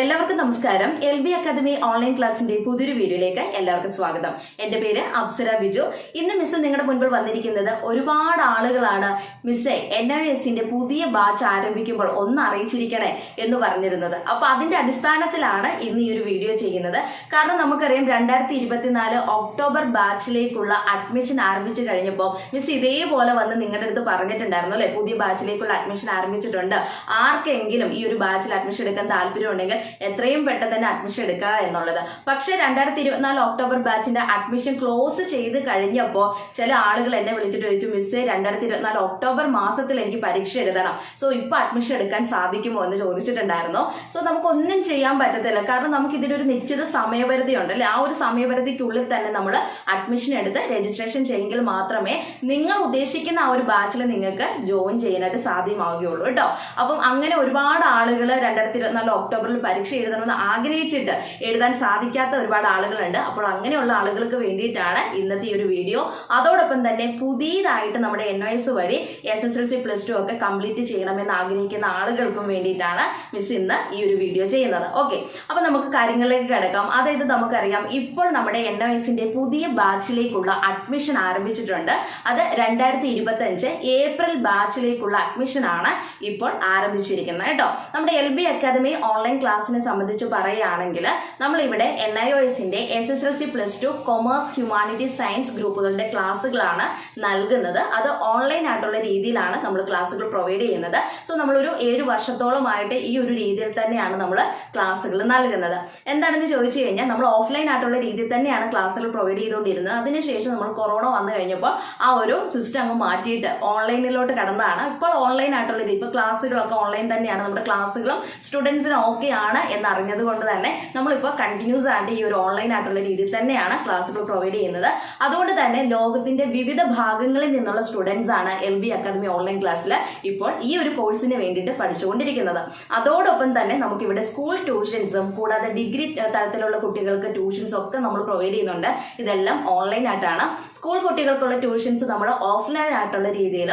എല്ലാവർക്കും നമസ്കാരം. L B academy online ക്ലാസിന്റെ പുതിയൊരു വീഡിയോയിലേക്ക് എല്ലാവർക്കും സ്വാഗതം. എന്റെ പേര് അപ്സര ബിജു. ഇന്ന് മിസ് നിങ്ങളുടെ മുൻപിൽ വന്നിരിക്കുന്നത് ഒരുപാട് ആളുകളാണ് മിസ്സെ എൻ ഐ എസിന്റെ പുതിയ ബാച്ച് ആരംഭിക്കുമ്പോൾ ഒന്ന് അറിയിച്ചിരിക്കണേ എന്ന് പറഞ്ഞിരുന്നത്. അപ്പൊ അതിന്റെ അടിസ്ഥാനത്തിലാണ് ഇന്ന് ഈ ഒരു വീഡിയോ ചെയ്യുന്നത്. കാരണം നമുക്കറിയാം രണ്ടായിരത്തി ഇരുപത്തിനാല് ഒക്ടോബർ ബാച്ചിലേക്കുള്ള അഡ്മിഷൻ ആരംഭിച്ചു കഴിഞ്ഞപ്പോൾ മിസ് ഇതേപോലെ വന്ന് നിങ്ങളുടെ അടുത്ത് പറഞ്ഞിട്ടുണ്ടായിരുന്നു അല്ലെ? പുതിയ ബാച്ചിലേക്കുള്ള അഡ്മിഷൻ ആരംഭിച്ചിട്ടുണ്ട്. ആർക്കെങ്കിലും ഈ ഒരു ബാച്ചിൽ അഡ്മിഷൻ എടുക്കാൻ താല്പര്യമുണ്ടെങ്കിൽ എത്രയും പെട്ടെന്ന് തന്നെ അഡ്മിഷൻ എടുക്കുക എന്നുള്ളത്. പക്ഷേ രണ്ടായിരത്തി ഇരുപത്തിനാല് ഒക്ടോബർ ബാച്ചിന്റെ അഡ്മിഷൻ ക്ലോസ് ചെയ്ത് കഴിഞ്ഞപ്പോൾ ചില ആളുകൾ എന്നെ വിളിച്ചിട്ട് ചോദിച്ചു മിസ് രണ്ടായിരത്തി ഇരുപത്തിനാല് ഒക്ടോബർ മാസത്തിൽ എനിക്ക് പരീക്ഷ എഴുതണം. സോ ഇപ്പൊ അഡ്മിഷൻ എടുക്കാൻ സാധിക്കുമോ? എന്ന് ചോദിച്ചിട്ടുണ്ടായിരുന്നു. സോ നമുക്കൊന്നും ചെയ്യാൻ പറ്റത്തില്ല. കാരണം നമുക്ക് ഇതിനൊരു നിശ്ചിത സമയപരിധി ഉണ്ട് അല്ലെ ആ ഒരു സമയപരിധിക്കുള്ളിൽ തന്നെ നമ്മൾ അഡ്മിഷൻ എടുത്ത് രജിസ്ട്രേഷൻ ചെയ്യെങ്കിൽ മാത്രമേ നിങ്ങൾ ഉദ്ദേശിക്കുന്ന ആ ഒരു ബാച്ചിൽ നിങ്ങൾക്ക് ജോയിൻ ചെയ്യാനായിട്ട് സാധ്യമാവുകയുള്ളൂ കേട്ടോ. അപ്പം അങ്ങനെ ഒരുപാട് ആളുകൾ രണ്ടായിരത്തി ഇരുപത്തിനാല് ഒക്ടോബറിൽ പരീക്ഷ എഴുതണമെന്ന് ആഗ്രഹിച്ചിട്ട് എഴുതാൻ സാധിക്കാത്ത ഒരുപാട് ആളുകളുണ്ട്. അപ്പോൾ അങ്ങനെയുള്ള ആളുകൾക്ക് വേണ്ടിയിട്ടാണ് ഇന്നത്തെ ഈ ഒരു വീഡിയോ. അതോടൊപ്പം തന്നെ പുതിയതായിട്ട് നമ്മുടെ എൻ എസ് വഴി S S L C plus two ഒക്കെ കംപ്ലീറ്റ് ചെയ്യണമെന്ന് ആഗ്രഹിക്കുന്ന ആളുകൾക്കും വേണ്ടിയിട്ടാണ് മിസ് ഇന്ന് ഈ ഒരു വീഡിയോ ചെയ്യുന്നത്. ഓക്കെ അപ്പൊ നമുക്ക് കാര്യങ്ങളിലേക്ക് കിടക്കാം. അതായത് നമുക്കറിയാം ഇപ്പോൾ നമ്മുടെ എൻ ഒ പുതിയ ബാച്ചിലേക്കുള്ള അഡ്മിഷൻ ആരംഭിച്ചിട്ടുണ്ട്. അത് രണ്ടായിരത്തി ഇരുപത്തി അഞ്ച് ഏപ്രിൽ ബാച്ചിലേക്കുള്ള അഡ്മിഷൻ ആണ് ഇപ്പോൾ ആരംഭിച്ചിരിക്കുന്നത്. കേട്ടോ. നമ്മുടെ എൽ ബി അക്കാദമി ഓൺലൈൻ ക്ലാസ്സിനെ സംബന്ധിച്ച് പറയുകയാണെങ്കിൽ നമ്മൾ ഇവിടെ എൻ ഐ ഒ എസിന്റെ S S L C plus two commerce humanity science ഗ്രൂപ്പുകളുടെ ക്ലാസ്സുകളാണ് നൽകുന്നത്. അത് ഓൺലൈൻ ആയിട്ടുള്ള രീതിയിലാണ് നമ്മൾ ക്ലാസ്സുകൾ പ്രൊവൈഡ് ചെയ്യുന്നത്. സോ നമ്മളൊരു ഏഴ് വർഷത്തോളമായിട്ട് ഈ ഒരു രീതിയിൽ തന്നെയാണ് നമ്മൾ ക്ലാസ്സുകൾ നൽകുന്നത്. എന്താണെന്ന് ചോദിച്ചു കഴിഞ്ഞാൽ നമ്മൾ ഓഫ്ലൈൻ ആയിട്ടുള്ള രീതിയിൽ തന്നെയാണ് ക്ലാസ്സുകൾ പ്രൊവൈഡ് ചെയ്തുകൊണ്ടിരുന്നത്. അതിനുശേഷം നമ്മൾ കൊറോണ വന്നു കഴിഞ്ഞപ്പോൾ ആ ഒരു സിസ്റ്റം അങ്ങ് മാറ്റിയിട്ട് ഓൺലൈനിലോട്ട് കടന്നതാണ്. ഇപ്പോൾ ഓൺലൈൻ ആയിട്ടുള്ള രീതി ഇപ്പോൾ ക്ലാസ്സുകളൊക്കെ ഓൺലൈൻ തന്നെയാണ്. നമ്മുടെ ക്ലാസ്സുകളും സ്റ്റുഡൻസിന് ഓക്കെ ആണ്. എന്ന് അറിഞ്ഞത് കൊണ്ട് തന്നെ നമ്മളിപ്പോൾ കണ്ടിന്യൂസ് ആയിട്ട് ഈ ഒരു ഓൺലൈൻ ആയിട്ടുള്ള രീതിയിൽ തന്നെയാണ് ക്ലാസ്സുകൾ പ്രൊവൈഡ് ചെയ്യുന്നത്. അതുകൊണ്ട് തന്നെ ലോകത്തിന്റെ വിവിധ ഭാഗങ്ങളിൽ നിന്നുള്ള സ്റ്റുഡൻസ് ആണ് എൽ ബി അക്കാദമി ഓൺലൈൻ ക്ലാസ്സിൽ ഇപ്പോൾ ഈ ഒരു കോഴ്സിന് വേണ്ടിയിട്ട് പഠിച്ചുകൊണ്ടിരിക്കുന്നത്. അതോടൊപ്പം തന്നെ നമുക്ക് ഇവിടെ സ്കൂൾ ട്യൂഷൻസും കൂടാതെ ഡിഗ്രി തലത്തിലുള്ള കുട്ടികൾക്ക് ട്യൂഷൻസ് ഒക്കെ നമ്മൾ പ്രൊവൈഡ് ചെയ്യുന്നുണ്ട്. ഇതെല്ലാം ഓൺലൈൻ ആയിട്ടാണ്. സ്കൂൾ കുട്ടികൾക്കുള്ള ട്യൂഷൻസ് നമ്മൾ ഓഫ്ലൈൻ ആയിട്ടുള്ള രീതിയിൽ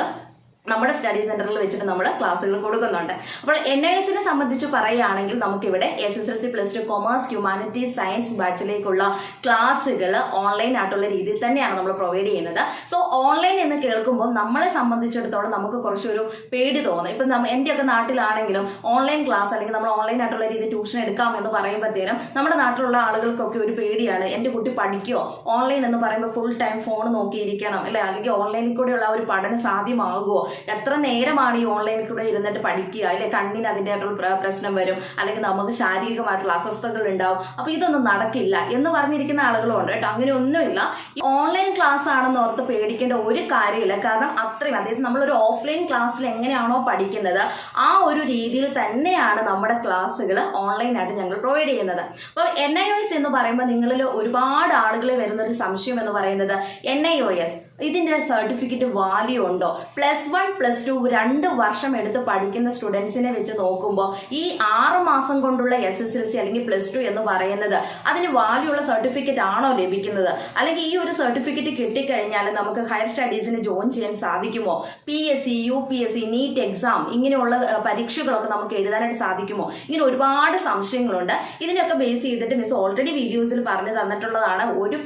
നമ്മുടെ സ്റ്റഡി സെന്ററിൽ വെച്ചിട്ട് നമ്മൾ ക്ലാസ്സുകൾ കൊടുക്കുന്നുണ്ട്. അപ്പോൾ എൻ ഐ എസിനെ സംബന്ധിച്ച് പറയുകയാണെങ്കിൽ നമുക്കിവിടെ S S L C plus two commerce humanities science ബാച്ചിലേക്കുള്ള ക്ലാസ്സുകൾ ഓൺലൈൻ ആയിട്ടുള്ള രീതിയിൽ തന്നെയാണ് നമ്മൾ പ്രൊവൈഡ് ചെയ്യുന്നത്. സോ ഓൺലൈൻ എന്ന് കേൾക്കുമ്പോൾ നമ്മളെ സംബന്ധിച്ചിടത്തോളം നമുക്ക് കുറച്ചൊരു പേടി തോന്നും. ഇപ്പം എന്റെയൊക്കെ നാട്ടിലാണെങ്കിലും ഓൺലൈൻ ക്ലാസ് അല്ലെങ്കിൽ നമ്മൾ ഓൺലൈൻ ആയിട്ടുള്ള രീതിയിൽ ട്യൂഷൻ എടുക്കാം എന്ന് പറയുമ്പോഴത്തേനും നമ്മുടെ നാട്ടിലുള്ള ആളുകൾക്കൊക്കെ ഒരു പേടിയാണ്. എന്റെ കുട്ടി പഠിക്കുമോ ഓൺലൈൻ എന്ന് പറയുമ്പോൾ ഫുൾ ടൈം ഫോൺ നോക്കിയിരിക്കണം. അല്ലെ? അല്ലെങ്കിൽ ഓൺലൈനിൽ കൂടെയുള്ള ഒരു പഠനം സാധ്യമാകുമോ എത്ര നേരമാണ് ഈ ഓൺലൈനിൽ കൂടെ ഇരുന്നിട്ട് പഠിക്കുക? അല്ലെ കണ്ണിന് അതിന്റെതായിട്ടുള്ള പ്രശ്നം വരും. അല്ലെങ്കിൽ നമുക്ക് ശാരീരികമായിട്ടുള്ള അസ്വസ്ഥതകൾ ഉണ്ടാവും. അപ്പൊ ഇതൊന്നും നടക്കില്ല എന്ന് പറഞ്ഞിരിക്കുന്ന ആളുകളുണ്ട് കേട്ടോ. അങ്ങനെ ഒന്നുമില്ല. ഓൺലൈൻ ക്ലാസ് ആണെന്ന് ഓർത്ത് പേടിക്കേണ്ട ഒരു കാര്യമില്ല. കാരണം അത്രയും അതായത് നമ്മളൊരു ഓഫ്ലൈൻ ക്ലാസ്സിൽ എങ്ങനെയാണോ പഠിക്കുന്നത് ആ ഒരു രീതിയിൽ തന്നെയാണ് നമ്മുടെ ക്ലാസ്സുകൾ ഓൺലൈനായിട്ട് ഞങ്ങൾ പ്രൊവൈഡ് ചെയ്യുന്നത്. അപ്പോൾ എൻ ഐ ഒ എസ് എന്ന് പറയുമ്പോൾ നിങ്ങളിൽ ഒരുപാട് ആളുകളെ വരുന്ന ഒരു സംശയം എന്ന് പറയുന്നത് എൻ ഐ ഒ എസ് ഇതിന്റെ സർട്ടിഫിക്കറ്റ് വാല്യൂ ഉണ്ടോ? പ്ലസ് വൺ പ്ലസ് ടു രണ്ട് വർഷം എടുത്ത് പഠിക്കുന്ന സ്റ്റുഡൻസിനെ വെച്ച് നോക്കുമ്പോൾ ഈ ആറ് മാസം കൊണ്ടുള്ള എസ് എസ് എൽ സി അല്ലെങ്കിൽ പ്ലസ് ടു എന്ന് പറയുന്നത് അതിന് വാല്യൂ ഉള്ള സർട്ടിഫിക്കറ്റ് ആണോ ലഭിക്കുന്നത്? അല്ലെങ്കിൽ ഈ ഒരു സർട്ടിഫിക്കറ്റ് കിട്ടിക്കഴിഞ്ഞാൽ നമുക്ക് ഹയർ സ്റ്റഡീസിന് ജോയിൻ ചെയ്യാൻ സാധിക്കുമോ? P S C U P S C NEET exam ഇങ്ങനെയുള്ള പരീക്ഷകളൊക്കെ നമുക്ക് എഴുതാനായിട്ട് സാധിക്കുമോ? ഇങ്ങനെ ഒരുപാട് സംശയങ്ങളുണ്ട്. ഇതിനൊക്കെ ബേസ് ചെയ്തിട്ട് മിസ് ഓൾറെഡി വീഡിയോസിൽ പറഞ്ഞു തന്നിട്ടുള്ളതാണ്. ഒരു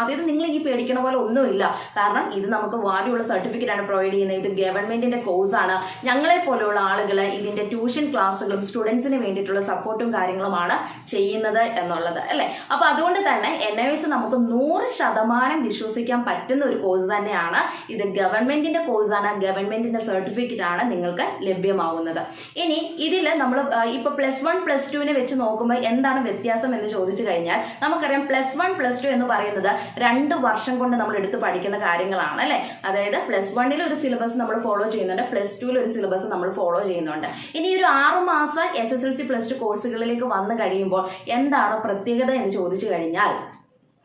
അതായത് നിങ്ങൾ ഈ പേടിക്കണ പോലെ ഒന്നുമില്ല. കാരണം ഇത് നമുക്ക് വാല്യൂ ഉള്ള സർട്ടിഫിക്കറ്റ് ആണ് പ്രൊവൈഡ് ചെയ്യുന്നത്. ഇത് ഗവൺമെന്റിന്റെ കോഴ്സാണ് ഞങ്ങളെ പോലെയുള്ള ആളുകൾ ഇതിന്റെ ട്യൂഷൻ ക്ലാസ്സുകളും സ്റ്റുഡൻസിന് വേണ്ടിയിട്ടുള്ള സപ്പോർട്ടും കാര്യങ്ങളുമാണ് ചെയ്യുന്നത് എന്നുള്ളത് അല്ലെ? അപ്പൊ അതുകൊണ്ട് തന്നെ എൻ ഐ എസ് നമുക്ക് നൂറ് ശതമാനം വിശ്വസിക്കാൻ പറ്റുന്ന ഒരു കോഴ്സ് തന്നെയാണ് ഇത് ഗവൺമെന്റിന്റെ കോഴ്സാണ് ഗവൺമെന്റിന്റെ സർട്ടിഫിക്കറ്റ് ആണ് നിങ്ങൾക്ക് ലഭ്യമാകുന്നത് ഇനി ഇതിൽ നമ്മൾ ഇപ്പൊ പ്ലസ് വൺ പ്ലസ് ടുവിനെ വെച്ച് നോക്കുമ്പോൾ എന്താണ് വ്യത്യാസം എന്ന് ചോദിച്ചു കഴിഞ്ഞാൽ നമുക്കറിയാം പ്ലസ് വൺ പ്ലസ് ടു എന്ന് പറയുന്നത് രണ്ട് വർഷം കൊണ്ട് നമ്മൾ എടുത്ത് പഠിക്കുന്ന കാര്യങ്ങളാണ് അല്ലെ? അതായത് പ്ലസ് വണ്ണിൽ ഒരു സിലബസ് നമ്മൾ ഫോളോ ചെയ്യുന്നുണ്ട് പ്ലസ് ടുവിൽ ഒരു സിലബസ് നമ്മൾ ഫോളോ ചെയ്യുന്നുണ്ട്. ഇനി ഒരു ആറു മാസം S S L C plus two കോഴ്സുകളിലേക്ക് വന്നു കഴിയുമ്പോൾ എന്താണ് പ്രത്യേകത എന്ന് ചോദിച്ചു കഴിഞ്ഞാൽ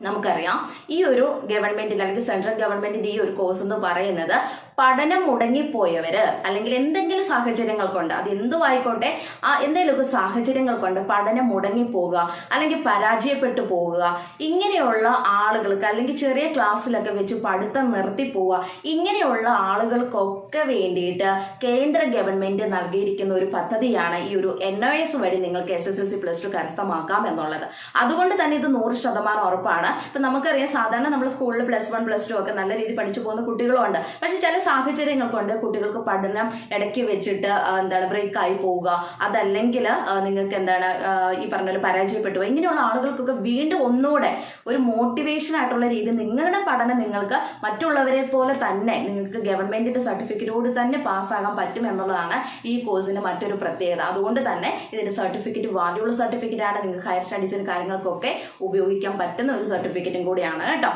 നമുക്കറിയാം ഈ ഒരു ഗവൺമെന്റിന്റെ അല്ലെങ്കിൽ സെൻട്രൽ ഗവൺമെന്റിന്റെ ഈ ഒരു കോഴ്സ് എന്ന് പറയുന്നത് പഠനം മുടങ്ങിപ്പോയവര് അല്ലെങ്കിൽ എന്തെങ്കിലും സാഹചര്യങ്ങൾ കൊണ്ട് അത് എന്തും ആയിക്കോട്ടെ ആ എന്തെങ്കിലുമൊക്കെ സാഹചര്യങ്ങൾ കൊണ്ട് പഠനം മുടങ്ങിപ്പോകുക അല്ലെങ്കിൽ പരാജയപ്പെട്ടു പോവുക ഇങ്ങനെയുള്ള ആളുകൾക്ക് അല്ലെങ്കിൽ ചെറിയ ക്ലാസ്സിലൊക്കെ വെച്ച് പഠിത്തം നിർത്തി പോവുക ഇങ്ങനെയുള്ള ആളുകൾക്കൊക്കെ വേണ്ടിയിട്ട് കേന്ദ്ര ഗവൺമെന്റ് നൽകിയിരിക്കുന്ന ഒരു പദ്ധതിയാണ് ഈ ഒരു എൻ ഒ എസ് വഴി നിങ്ങൾക്ക് S S L C plus two കരസ്ഥമാക്കാം എന്നുള്ളത്. അതുകൊണ്ട് തന്നെ ഇത് നൂറ് ശതമാനം ഉറപ്പാണ്. ഇപ്പൊ നമുക്കറിയാം സാധാരണ നമ്മൾ സ്കൂളിൽ പ്ലസ് വൺ പ്ലസ് ടു ഒക്കെ നല്ല രീതിയിൽ പഠിച്ചു പോകുന്ന കുട്ടികളുണ്ട് പക്ഷേ ചില സാഹചര്യങ്ങൾ കൊണ്ട് കുട്ടികൾക്ക് പഠനം ഇടയ്ക്ക് വെച്ചിട്ട് എന്താണ് ബ്രേക്ക് ആയി പോവുക അതല്ലെങ്കിൽ നിങ്ങൾക്ക് എന്താണ് ഈ പറഞ്ഞ പോലെ പരാജയപ്പെട്ടു. ഇങ്ങനെയുള്ള ആളുകൾക്കൊക്കെ വീണ്ടും ഒന്നുകൂടെ ഒരു മോട്ടിവേഷൻ ആയിട്ടുള്ള രീതി നിങ്ങളുടെ പഠനം നിങ്ങൾക്ക് മറ്റുള്ളവരെ പോലെ തന്നെ നിങ്ങൾക്ക് ഗവൺമെന്റിന്റെ സർട്ടിഫിക്കറ്റോട് തന്നെ പാസ്സാകാൻ പറ്റും എന്നുള്ളതാണ് ഈ കോഴ്സിന്റെ മറ്റൊരു പ്രത്യേകത. അതുകൊണ്ട് തന്നെ ഇതിന്റെ സർട്ടിഫിക്കറ്റ് വാല്യുള്ള സർട്ടിഫിക്കറ്റ് ആണ് നിങ്ങൾക്ക് ഹയർ സ്റ്റഡീസിന് കാര്യങ്ങൾക്കൊക്കെ ഉപയോഗിക്കാൻ പറ്റുന്ന ഒരു സർട്ടിഫിക്കറ്റും കൂടിയാണ് കേട്ടോ.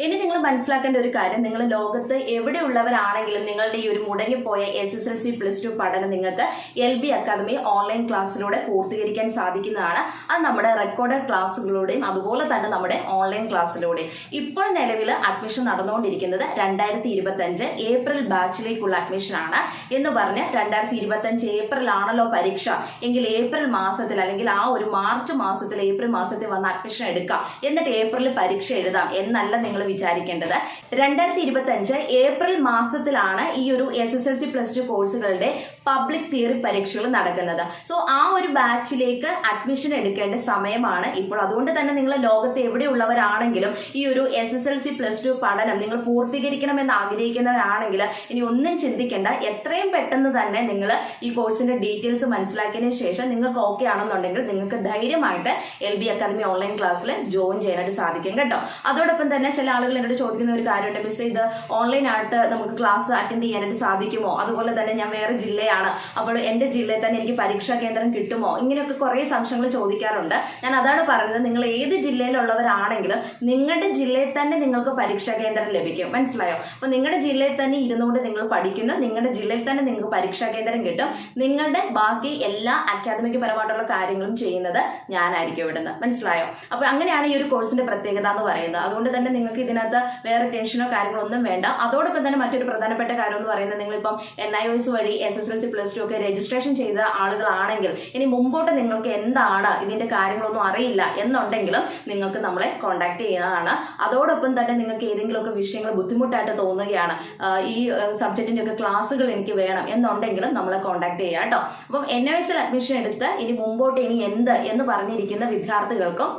ഇനി നിങ്ങൾ മനസ്സിലാക്കേണ്ട ഒരു കാര്യം നിങ്ങൾ ലോകത്ത് എവിടെയുള്ളവരാണെങ്കിലും നിങ്ങളുടെ ഈ ഒരു മുടങ്ങിപ്പോയ S S L C plus two പഠനം നിങ്ങൾക്ക് എൽ ബി അക്കാദമി ഓൺലൈൻ ക്ലാസ്സിലൂടെ പൂർത്തീകരിക്കാൻ സാധിക്കുന്നതാണ്. അത് നമ്മുടെ റെക്കോർഡഡ് ക്ലാസ്സുകളിലൂടെയും അതുപോലെ തന്നെ നമ്മുടെ ഓൺലൈൻ ക്ലാസ്സിലൂടെയും ഇപ്പോൾ നിലവിൽ അഡ്മിഷൻ നടന്നുകൊണ്ടിരിക്കുന്നത് രണ്ടായിരത്തി ഇരുപത്തഞ്ച് ഏപ്രിൽ ബാച്ചിലേക്കുള്ള അഡ്മിഷൻ ആണ്. എന്ന് പറഞ്ഞ് രണ്ടായിരത്തി ഇരുപത്തഞ്ച് ഏപ്രിൽ ആണല്ലോ പരീക്ഷ. എങ്കിൽ ഏപ്രിൽ മാസത്തിൽ അല്ലെങ്കിൽ ആ ഒരു മാർച്ച് മാസത്തിൽ ഏപ്രിൽ മാസത്തിൽ വന്ന് അഡ്മിഷൻ എടുക്കാം. എന്നിട്ട് ഏപ്രിൽ പരീക്ഷ എഴുതാം. എന്നല്ല നിങ്ങൾ വിചാരിക്കേണ്ടത്. രണ്ടായിരത്തി ഇരുപത്തഞ്ച് ഏപ്രിൽ മാസത്തിലാണ് ഈ ഒരു S S L C plus two കോഴ്സുകളുടെ പബ്ലിക് തിയറി പരീക്ഷകൾ നടക്കുന്നത്. സോ ആ ഒരു ബാച്ചിലേക്ക് അഡ്മിഷൻ എടുക്കേണ്ട സമയമാണ് ഇപ്പോൾ. അതുകൊണ്ട് തന്നെ നിങ്ങൾ ലോകത്ത് എവിടെയുള്ളവരാണെങ്കിലും ഈ ഒരു S S L C plus two പഠനം നിങ്ങൾ പൂർത്തീകരിക്കണമെന്ന് ആഗ്രഹിക്കുന്നവരാണെങ്കിൽ ഇനി ഒന്നും ചിന്തിക്കേണ്ട. എത്രയും പെട്ടെന്ന് തന്നെ നിങ്ങൾ ഈ കോഴ്സിന്റെ ഡീറ്റെയിൽസ് മനസ്സിലാക്കിയതിന് ശേഷം നിങ്ങൾക്ക് ഓക്കെ ആണെന്നുണ്ടെങ്കിൽ നിങ്ങൾക്ക് ധൈര്യമായിട്ട് എൽ ബി അക്കാദമി ഓൺലൈൻ ക്ലാസ്സിൽ ജോയിൻ ചെയ്യാനായിട്ട് സാധിക്കും കേട്ടോ. അതോടൊപ്പം തന്നെ ചില ആളുകൾ എന്നോട് ചോദിക്കുന്ന ഒരു കാര്യമുണ്ട്. മിസ് ഇത് ഓൺലൈൻ ആയിട്ട് നമുക്ക് ക്ലാസ് അറ്റൻഡ് ചെയ്യാനായിട്ട് സാധിക്കുമോ? അതുപോലെ തന്നെ ഞാൻ വേറെ ജില്ലയാണ് അപ്പോൾ എന്റെ ജില്ലയിൽ തന്നെ എനിക്ക് പരീക്ഷാ കേന്ദ്രം കിട്ടുമോ? ഇങ്ങനെയൊക്കെ കുറേ സംശയങ്ങൾ ചോദിക്കാറുണ്ട്. ഞാൻ അതാണ് പറഞ്ഞത് നിങ്ങൾ ഏത് ജില്ലയിലുള്ളവരാണെങ്കിലും നിങ്ങളുടെ ജില്ലയിൽ തന്നെ നിങ്ങൾക്ക് പരീക്ഷാ കേന്ദ്രം ലഭിക്കും. മനസ്സിലായോ? അപ്പോൾ നിങ്ങളുടെ ജില്ലയിൽ തന്നെ ഇരുന്നുകൊണ്ട് നിങ്ങൾ പഠിക്കുന്നു നിങ്ങളുടെ ജില്ലയിൽ തന്നെ നിങ്ങൾക്ക് പരീക്ഷാ കേന്ദ്രം കിട്ടും. നിങ്ങളുടെ ബാക്കി എല്ലാ അക്കാദമിക് പരമായിട്ടുള്ള കാര്യങ്ങളും ചെയ്യുന്നത് ഞാനായിരിക്കും ഇവിടുന്ന്. മനസ്സിലായോ? അപ്പോൾ അങ്ങനെയാണ് ഈ ഒരു കോഴ്സിന്റെ പ്രത്യേകത എന്ന് പറയുന്നത്. അതുകൊണ്ട് തന്നെ നിങ്ങൾക്ക് ഇതിനകത്ത് വേറെ ടെൻഷനോ കാര്യങ്ങളോ ഒന്നും വേണ്ട. അതോടൊപ്പം തന്നെ മറ്റൊരു പ്രധാനപ്പെട്ട കാര്യം എന്ന് പറയുന്നത് നിങ്ങളിപ്പം എൻ ഐ ഒസ് വഴി S S L C plus two ഒക്കെ രജിസ്ട്രേഷൻ ചെയ്ത ആളുകളാണെങ്കിൽ ഇനി മുമ്പോട്ട് നിങ്ങൾക്ക് എന്താണ് ഇതിന്റെ കാര്യങ്ങളൊന്നും അറിയില്ല എന്നുണ്ടെങ്കിലും നിങ്ങൾക്ക് നമ്മളെ കോൺടാക്ട് ചെയ്യുന്നതാണ് അതോടൊപ്പം തന്നെ നിങ്ങൾക്ക് ഏതെങ്കിലുമൊക്കെ വിഷയങ്ങൾ ബുദ്ധിമുട്ടായിട്ട് തോന്നുകയാണ് ഈ സബ്ജക്റ്റിന്റെ ഒക്കെ ക്ലാസ്സുകൾ എനിക്ക് വേണം എന്നുണ്ടെങ്കിലും നമ്മളെ കോൺടാക്ട് ചെയ്യുക കേട്ടോ. അപ്പം എൻ എസ് അഡ്മിഷൻ എടുത്ത് ഇനി മുമ്പോട്ട് ഇനി എന്ത് എന്ന് പറഞ്ഞിരിക്കുന്ന വിദ്യാർത്ഥികൾക്കും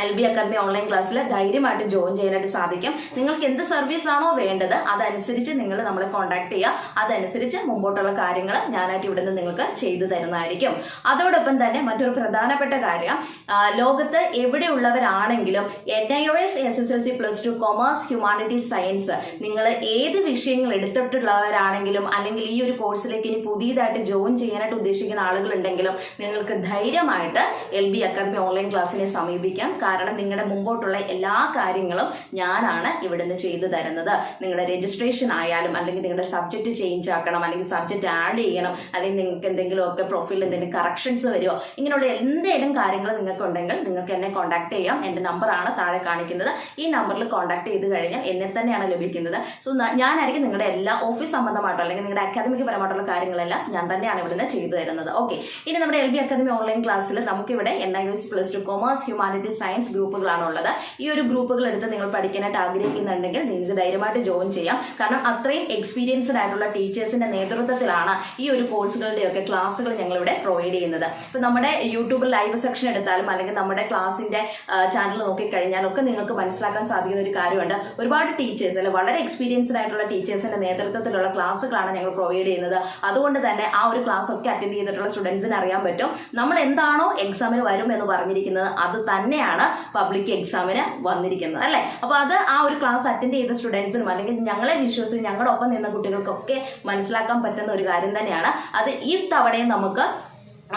എൽ ബി അക്കാദമി ഓൺലൈൻ ക്ലാസ്സിൽ ധൈര്യമായിട്ട് ജോയിൻ ചെയ്യാനായിട്ട് സാധിക്കും. നിങ്ങൾക്ക് എന്ത് സർവീസ് ആണോ വേണ്ടത് അതനുസരിച്ച് നിങ്ങൾ നമ്മളെ കോൺടാക്ട് ചെയ്യുക. അതനുസരിച്ച് മുമ്പോട്ടുള്ള കാര്യങ്ങൾ ഞാനായിട്ട് ഇവിടുന്ന് നിങ്ങൾക്ക് ചെയ്തു തരുന്നതായിരിക്കും. അതോടൊപ്പം തന്നെ മറ്റൊരു പ്രധാനപ്പെട്ട കാര്യം ലോകത്ത് എവിടെയുള്ളവരാണെങ്കിലും N I O S S S L C plus two commerce humanities science നിങ്ങൾ ഏത് വിഷയങ്ങൾ എടുത്തിട്ടുള്ളവരാണെങ്കിലും അല്ലെങ്കിൽ ഈ ഒരു കോഴ്സിലേക്ക് ഇനി പുതിയതായിട്ട് ജോയിൻ ചെയ്യാനായിട്ട് ഉദ്ദേശിക്കുന്ന ആളുകളുണ്ടെങ്കിലും നിങ്ങൾക്ക് ധൈര്യമായിട്ട് എൽ ബി അക്കാദമി ഓൺലൈൻ ക്ലാസ്സിനെ സമീപിക്കാം. കാരണം നിങ്ങളുടെ മുമ്പോട്ടുള്ള എല്ലാ കാര്യങ്ങളും ഞാനാണ് ഇവിടുന്ന് ചെയ്തു തരുന്നത്. നിങ്ങളുടെ രജിസ്ട്രേഷൻ ആയാലും അല്ലെങ്കിൽ നിങ്ങളുടെ സബ്ജക്റ്റ് ചേഞ്ച് ആക്കണം അല്ലെങ്കിൽ സബ്ജക്റ്റ് ആഡ് ചെയ്യണം അല്ലെങ്കിൽ നിങ്ങൾക്ക് എന്തെങ്കിലുമൊക്കെ പ്രൊഫൈലിൽ എന്തെങ്കിലും കറക്ഷൻസ് വരുമോ ഇങ്ങനെയുള്ള എന്തെങ്കിലും കാര്യങ്ങൾ നിങ്ങൾക്കുണ്ടെങ്കിൽ നിങ്ങൾക്ക് എന്നെ കോൺടാക്ട് ചെയ്യാം. എന്റെ നമ്പറാണ് താഴെ കാണിക്കുന്നത്. ഈ നമ്പറിൽ കോൺടാക്ട് ചെയ്ത് കഴിഞ്ഞാൽ എന്നെ തന്നെയാണ് ലഭിക്കുന്നത്. സോ ഞാനായിരിക്കും നിങ്ങളുടെ എല്ലാ ഓഫീസ് സംബന്ധമായിട്ടോ അല്ലെങ്കിൽ നിങ്ങളുടെ അക്കാദമിക് പരമായിട്ടുള്ള കാര്യങ്ങളെല്ലാം ഞാൻ തന്നെയാണ് ഇവിടുന്ന് ചെയ്തു തരുന്നത്. ഓക്കെ ഇനി നമ്മുടെ എൽ ബി അക്കാദമി ഓൺലൈൻ ക്ലാസ്സിൽ നമുക്കിവിടെ N I U C plus two commerce humanities science ഗ്രൂപ്പുകളാണ് ഉള്ളത് ഈ ഒരു ഗ്രൂപ്പുകൾ എടുത്ത് നിങ്ങൾ പഠിക്കാനായിട്ട് ആഗ്രഹിക്കുന്നുണ്ടെങ്കിൽ നിങ്ങൾക്ക് ധൈര്യമായിട്ട് ജോയിൻ ചെയ്യാം. കാരണം അത്രയും എക്സ്പീരിയൻസ്ഡ് ആയിട്ടുള്ള ടീച്ചേഴ്സിന്റെ നേതൃത്വത്തിലാണ് ഈ ഒരു കോഴ്സുകളുടെയൊക്കെ ക്ലാസ്സുകൾ ഞങ്ങളിവിടെ പ്രൊവൈഡ് ചെയ്യുന്നത്. ഇപ്പൊ നമ്മുടെ യൂട്യൂബിൽ ലൈവ് സെക്ഷൻ എടുത്താലും അല്ലെങ്കിൽ നമ്മുടെ ക്ലാസിന്റെ ചാനൽ നോക്കിക്കഴിഞ്ഞാൽ ഒക്കെ നിങ്ങൾക്ക് മനസ്സിലാക്കാൻ സാധിക്കുന്ന ഒരു കാര്യമുണ്ട്. ഒരുപാട് ടീച്ചേഴ്സ് അല്ലെ വളരെ എക്സ്പീരിയൻസ്ഡ് ആയിട്ടുള്ള ടീച്ചേഴ്സിന്റെ നേതൃത്വത്തിലുള്ള ക്ലാസ്സുകളാണ് ഞങ്ങൾ പ്രൊവൈഡ് ചെയ്യുന്നത്. അതുകൊണ്ട് തന്നെ ആ ഒരു ക്ലാസ് ഒക്കെ അറ്റൻഡ് ചെയ്തിട്ടുള്ള സ്റ്റുഡൻസിന് അറിയാൻ പറ്റും. നമ്മൾ എന്താണോ എക്സാമിന് വരും എന്ന് പറഞ്ഞിരിക്കുന്നത് അത് തന്നെയാണ് പബ്ലിക് എക്സാമിന് വന്നിരിക്കുന്നത് അല്ലേ? അപ്പോൾ അത് ആ ഒരു ക്ലാസ് അറ്റൻഡ് ചെയ്ത സ്റ്റുഡൻസിനും അല്ലെങ്കിൽ ഞങ്ങളെ വിശ്വസിച്ച് ഞങ്ങളുടെ ഒപ്പം നിന്ന കുട്ടികൾക്കൊക്കെ മനസ്സിലാക്കാൻ പറ്റുന്ന ഒരു കാര്യം തന്നെയാണ്. അത് ഈ തവണയും നമുക്ക്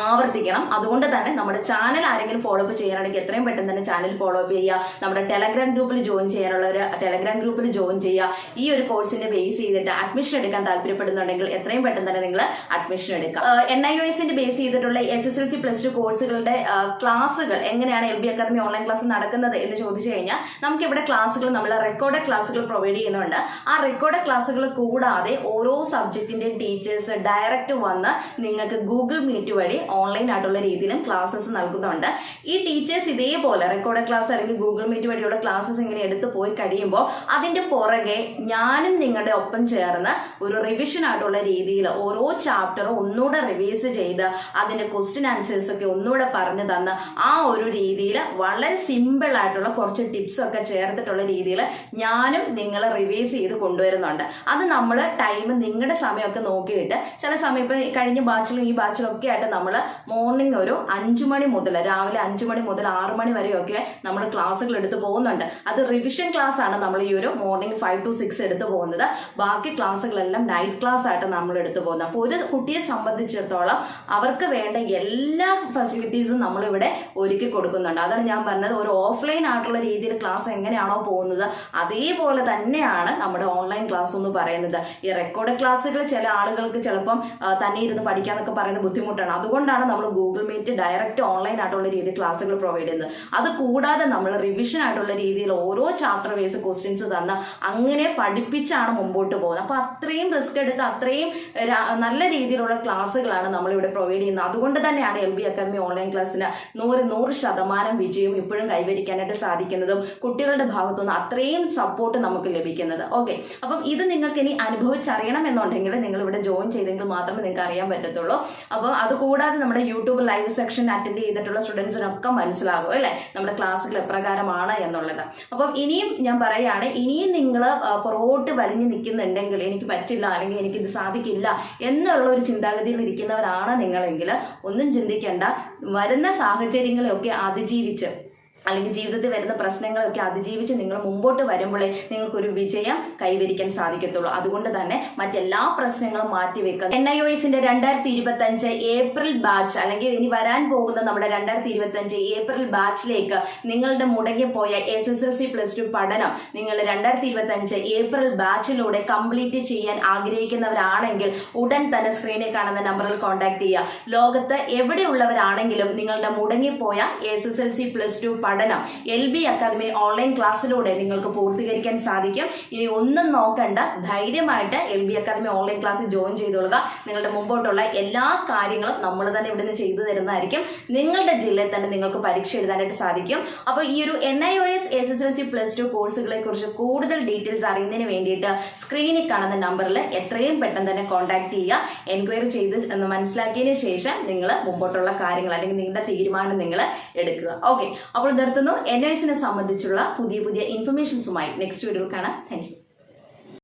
ആവർത്തിക്കണം. അതുകൊണ്ട് തന്നെ നമ്മുടെ ചാനൽ ആരെങ്കിലും ഫോളോ അപ്പ് ചെയ്യാനാണെങ്കിൽ എത്രയും പെട്ടെന്ന് തന്നെ ചാനൽ ഫോളോ അപ്പ് ചെയ്യുക. നമ്മുടെ ടെലഗ്രാം ഗ്രൂപ്പിൽ ജോയിൻ ചെയ്യാനുള്ളവർ ടെലഗ്രാം ഗ്രൂപ്പിൽ ജോയിൻ ചെയ്യുക. ഈ ഒരു കോഴ്സിന്റെ ബേസ് ചെയ്തിട്ട് അഡ്മിഷൻ എടുക്കാൻ താല്പര്യപ്പെടുന്നുണ്ടെങ്കിൽ എത്രയും പെട്ടെന്ന് തന്നെ നിങ്ങൾ അഡ്മിഷൻ എടുക്കുക എൻ ഐ ഒ എസിന്റെ ബേസ് ചെയ്തിട്ടുള്ള S S L C plus two കോഴ്സുകളുടെ ക്ലാസ്സുകൾ എങ്ങനെയാണ് L B academy online class നടക്കുന്നത് എന്ന് ചോദിച്ചു കഴിഞ്ഞാൽ നമുക്ക് ഇവിടെ ക്ലാസ്സുകൾ നമ്മൾ റെക്കോർഡ് ക്ലാസ്സുകൾ പ്രൊവൈഡ് ചെയ്യുന്നുണ്ട്. ആ റെക്കോർഡ് ക്ലാസ്സുകൾ കൂടാതെ ഓരോ സബ്ജക്റ്റിന്റെ ടീച്ചേഴ്സ് ഡയറക്റ്റ് വന്ന് നിങ്ങൾക്ക് ഗൂഗിൾ മീറ്റ് വഴി ഓൺലൈൻ ആയിട്ടുള്ള രീതിയിലും ക്ലാസ്സസ് നൽകുന്നുണ്ട്. ഈ ടീച്ചേഴ്സ് ഇതേപോലെ റെക്കോർഡ് ക്ലാസ് അല്ലെങ്കിൽ ഗൂഗിൾ മീറ്റ് വഴിയുള്ള ക്ലാസ്സസ് ഇങ്ങനെ എടുത്തു പോയി കഴിയുമ്പോൾ അതിന്റെ പുറകെ ഞാനും നിങ്ങളുടെ ഒപ്പം ചേർന്ന് ഒരു റിവിഷൻ ആയിട്ടുള്ള രീതിയിൽ ഓരോ ചാപ്റ്ററും ഒന്നുകൂടെ റിവൈസ് ചെയ്ത് അതിന്റെ ക്വസ്റ്റ്യൻ ആൻസേഴ്സ് ഒക്കെ ഒന്നുകൂടെ പറഞ്ഞു തന്ന് ആ ഒരു രീതിയിൽ വളരെ സിമ്പിൾ ആയിട്ടുള്ള കുറച്ച് ടിപ്സ് ഒക്കെ ചേർത്തിട്ടുള്ള രീതിയിൽ ഞാനും നിങ്ങളെ റിവൈസ് ചെയ്ത് കൊണ്ടുവരുന്നുണ്ട്. അത് നമ്മൾ ടൈം നിങ്ങളുടെ സമയമൊക്കെ നോക്കിയിട്ട് ചില സമയം ഇപ്പം കഴിഞ്ഞ ബാച്ചിലും ഈ ബാച്ചിലും ഒക്കെ ആയിട്ട് നമ്മൾ മോർണിംഗ് ഒരു അഞ്ചു മണി മുതൽ രാവിലെ അഞ്ചു മണി മുതൽ ആറ് മണി വരെയൊക്കെ നമ്മൾ ക്ലാസ്സുകൾ എടുത്തു പോകുന്നുണ്ട്. അത് റിവിഷൻ ക്ലാസ് ആണ് നമ്മൾ ഈ ഒരു മോർണിംഗ് ഫൈവ് ടു സിക്സ് എടുത്തു പോകുന്നത്. ബാക്കി ക്ലാസ്സുകളെല്ലാം നൈറ്റ് ക്ലാസ് ആയിട്ട് നമ്മൾ എടുത്തു പോകുന്നത്. അപ്പോൾ ഒരു കുട്ടിയെ സംബന്ധിച്ചിടത്തോളം അവർക്ക് വേണ്ട എല്ലാ ഫെസിലിറ്റീസും നമ്മളിവിടെ ഒരുക്കി കൊടുക്കുന്നുണ്ട്. അതാണ് ഞാൻ പറഞ്ഞത് ഒരു ഓഫ്ലൈൻ ആയിട്ടുള്ള രീതിയിൽ ക്ലാസ് എങ്ങനെയാണോ പോകുന്നത് അതേപോലെ തന്നെയാണ് നമ്മുടെ ഓൺലൈൻ ക്ലാസ് എന്ന് പറയുന്നത്. ഈ റെക്കോർഡ് ക്ലാസ്സുകൾ ചില ആളുകൾക്ക് ചിലപ്പം തന്നെ ഇരുന്ന് പഠിക്കാന്നൊക്കെ പറയുന്നത് ബുദ്ധിമുട്ടാണ്. അതുകൊണ്ടാണ് നമ്മൾ ഗൂഗിൾ മീറ്റ് ഡയറക്റ്റ് ഓൺലൈൻ ആയിട്ടുള്ള രീതിയിൽ ക്ലാസ്സുകൾ പ്രൊവൈഡ് ചെയ്യുന്നത്. അത് കൂടാതെ നമ്മൾ റിവിഷൻ ആയിട്ടുള്ള രീതിയിൽ ഓരോ ചാപ്റ്റർ വൈസ് ക്വസ്റ്റ്യൻസ് തന്ന് അങ്ങനെ പഠിപ്പിച്ചാണ് മുമ്പോട്ട് പോകുന്നത്. അപ്പോൾ അത്രയും റിസ്ക് എടുത്ത് അത്രയും നല്ല രീതിയിലുള്ള ക്ലാസ്സുകളാണ് നമ്മളിവിടെ പ്രൊവൈഡ് ചെയ്യുന്നത്. അതുകൊണ്ട് തന്നെയാണ് എൽ ബി അക്കാദമി ഓൺലൈൻ ക്ലാസ്സിന് നൂറ് നൂറ് ശതമാനം വിജയം ഇപ്പോഴും കൈവരിക്കാനായിട്ട് സാധിക്കുന്നതും കുട്ടികളുടെ ഭാഗത്തുനിന്ന് അത്രയും സപ്പോർട്ട് നമുക്ക് ലഭിക്കുന്നത്. ഓക്കെ അപ്പം ഇത് നിങ്ങൾക്ക് ഇനി അനുഭവിച്ചറിയണം എന്നുണ്ടെങ്കിൽ നിങ്ങൾ ഇവിടെ ജോയിൻ ചെയ്തെങ്കിൽ മാത്രമേ നിങ്ങൾക്ക് അറിയാൻ പറ്റത്തുള്ളൂ. അപ്പോൾ അത് കൂടാതെ നമ്മുടെ യൂട്യൂബ് ലൈവ് സെക്ഷൻ അറ്റൻഡ് ചെയ്തിട്ടുള്ള സ്റ്റുഡൻസിനൊക്കെ മനസ്സിലാകും അല്ലേ? നമ്മുടെ ക്ലാസ്സുകൾ എപ്രകാരമാണ് എന്നുള്ളത്. അപ്പം ഇനിയും ഞാൻ പറയുകയാണ് ഇനിയും നിങ്ങൾ പുറകോട്ട് വലിഞ്ഞു നിൽക്കുന്നുണ്ടെങ്കിൽ എനിക്ക് പറ്റില്ല അല്ലെങ്കിൽ എനിക്കിത് സാധിക്കില്ല എന്നുള്ള ഒരു ചിന്താഗതിയിൽ ഇരിക്കുന്നവരാണ് നിങ്ങളെങ്കിൽ ഒന്നും ചിന്തിക്കേണ്ട. വരുന്ന സാഹചര്യങ്ങളെയൊക്കെ അതിജീവിച്ച് അല്ലെങ്കിൽ ജീവിതത്തിൽ വരുന്ന പ്രശ്നങ്ങളൊക്കെ അതിജീവിച്ച് നിങ്ങൾ മുമ്പോട്ട് വരുമ്പോഴേ നിങ്ങൾക്കൊരു വിജയം കൈവരിക്കാൻ സാധിക്കത്തുള്ളൂ. അതുകൊണ്ട് തന്നെ മറ്റെല്ലാ പ്രശ്നങ്ങളും മാറ്റിവെക്കുക. എൻ ഐ ഒ എസിന്റെ രണ്ടായിരത്തി ഇരുപത്തി അഞ്ച് ഏപ്രിൽ ബാച്ച് അല്ലെങ്കിൽ ഇനി വരാൻ പോകുന്ന നമ്മുടെ രണ്ടായിരത്തി ഇരുപത്തി അഞ്ച് ഏപ്രിൽ ബാച്ചിലേക്ക് നിങ്ങളുടെ മുടങ്ങിപ്പോയ S S L C plus two പഠനം നിങ്ങൾ രണ്ടായിരത്തി ഇരുപത്തി അഞ്ച് ഏപ്രിൽ ബാച്ചിലൂടെ കംപ്ലീറ്റ് ചെയ്യാൻ ആഗ്രഹിക്കുന്നവരാണെങ്കിൽ ഉടൻ തന്നെ സ്ക്രീനിൽ കാണുന്ന നമ്പറിൽ കോൺടാക്ട് ചെയ്യുക. ലോകത്ത് എവിടെയുള്ളവരാണെങ്കിലും നിങ്ങളുടെ മുടങ്ങിപ്പോയ S S L C plus two പഠനം എൽ ബി അക്കാദമി ഓൺലൈൻ ക്ലാസ്സിലൂടെ നിങ്ങൾക്ക് പൂർത്തീകരിക്കാൻ സാധിക്കും. ഇനി ഒന്നും നോക്കണ്ട. ധൈര്യമായിട്ട് L B academy online class join ചെയ്തോളുക നിങ്ങളുടെ മുമ്പോട്ടുള്ള എല്ലാ കാര്യങ്ങളും നമ്മൾ തന്നെ ഇവിടുന്ന് ചെയ്തു തരുന്നതായിരിക്കും. നിങ്ങളുടെ ജില്ലയിൽ തന്നെ നിങ്ങൾക്ക് പരീക്ഷ എഴുതാനായിട്ട് സാധിക്കും. അപ്പോൾ ഈ ഒരു N I O S S S L C plus two കോഴ്സുകളെ കുറിച്ച് കൂടുതൽ ഡീറ്റെയിൽസ് അറിയുന്നതിന് വേണ്ടിയിട്ട് സ്ക്രീനിൽ കാണുന്ന നമ്പറിൽ എത്രയും പെട്ടെന്ന് തന്നെ കോൺടാക്ട് ചെയ്യുക. എൻക്വയറി ചെയ്ത് മനസ്സിലാക്കിയതിന് ശേഷം നിങ്ങൾ മുമ്പോട്ടുള്ള കാര്യങ്ങൾ അല്ലെങ്കിൽ നിങ്ങളുടെ തീരുമാനം നിങ്ങൾ എടുക്കുക. ഓക്കെ അപ്പോൾ നിർത്തുന്നു. എൻ സംബന്ധിച്ചുള്ള പുതിയ പുതിയ ഇൻഫർമേഷൻസുമായി നെക്സ്റ്റ് വീഡിയോയിൽ കാണാം. താങ്ക്